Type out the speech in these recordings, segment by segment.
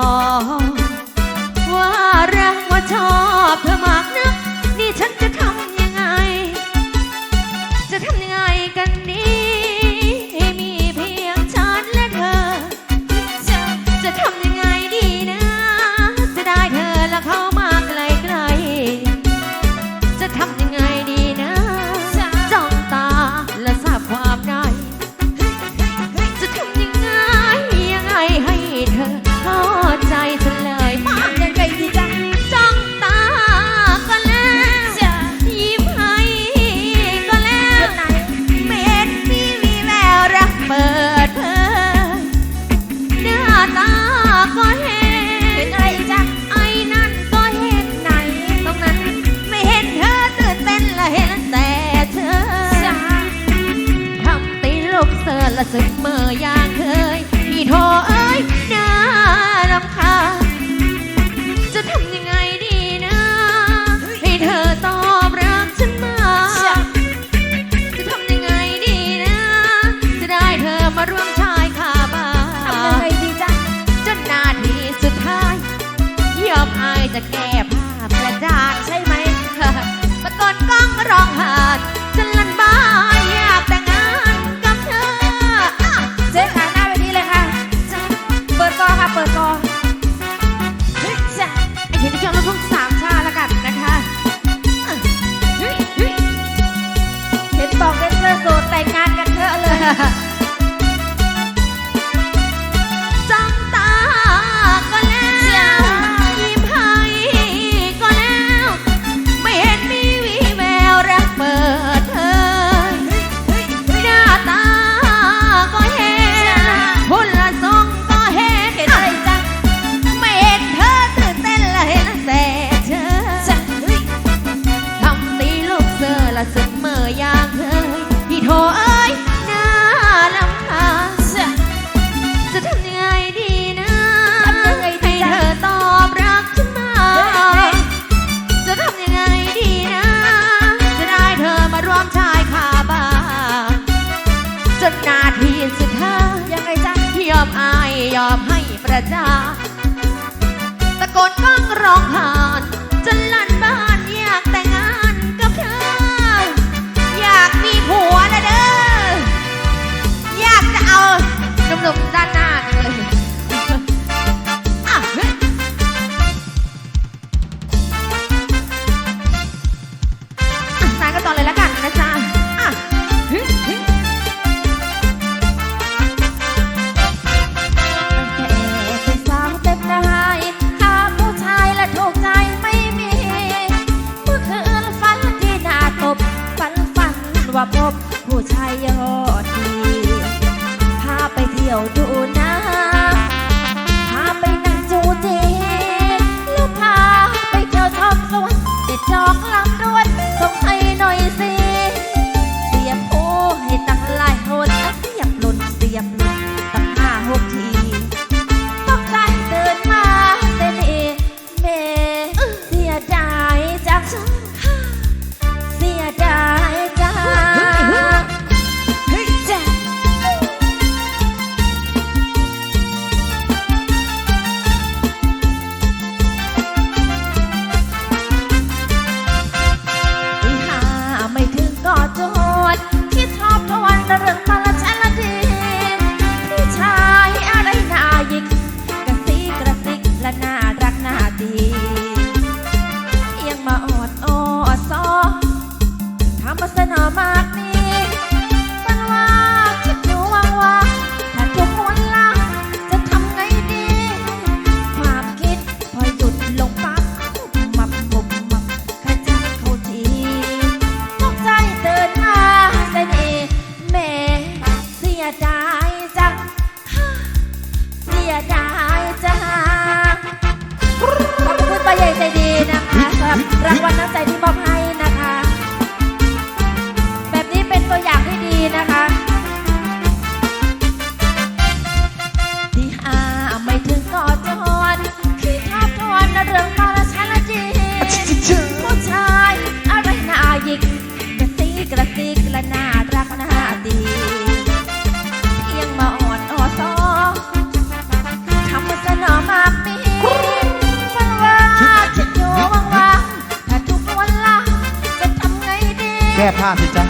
啊 จะแก้ผ้าประจานใช่ไหมตะกอนกล้องร้องไห้ Rap on that side. ผ้าสิจ๊ะ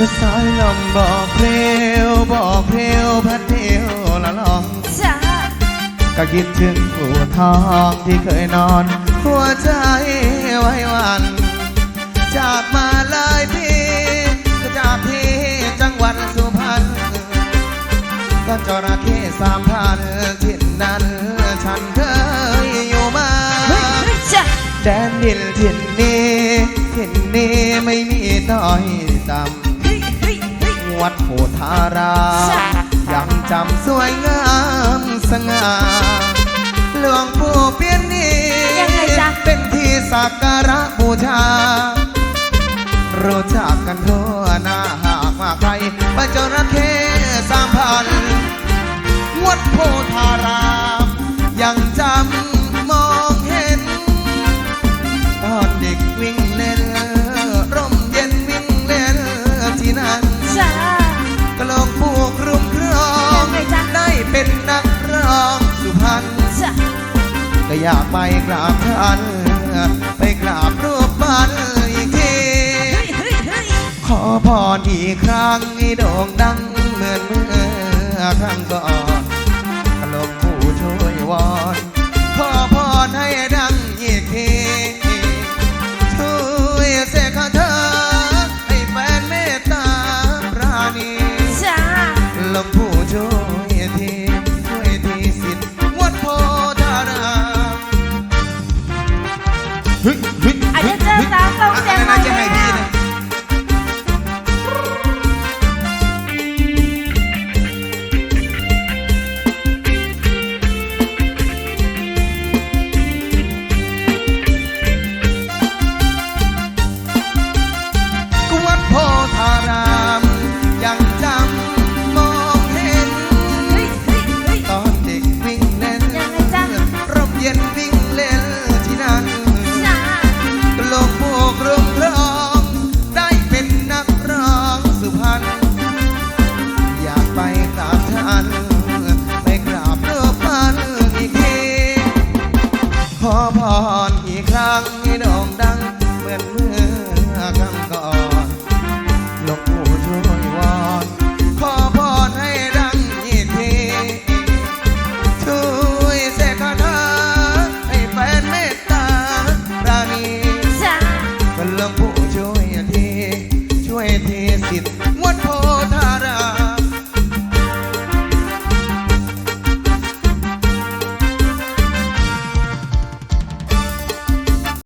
ก็สายลมบอกเร็วบอกเร็วพัดเพลวละลองจ้าก็คิดถึงผู้ทองที่เคยนอน หัวใจไว้วัน จากมาลายพีก็จากพี่จังหวัดสุพรรณก็จระเข้สามพันทิ่นนั้น ฉันเคยอยู่มาแดนดินทิ่น วัดโพธารามยังจำสวยงามสง่าหลวงปู่เปียนนี้เป็นที่สักการะบูชา รู้จักกันทั่วหน้าหากมาใครบ้านจระเข้สามพันวัดโพธารามางสุพรรณก็อยากไปกราบท่านไปกราบรูปปั้นอีกที ขอพรอีกครั้งให้โด่งดังเหมือนเมื่อครั้งก่อนหลกปู่ช่วยวอน ขอพรให้ดัง proclamar.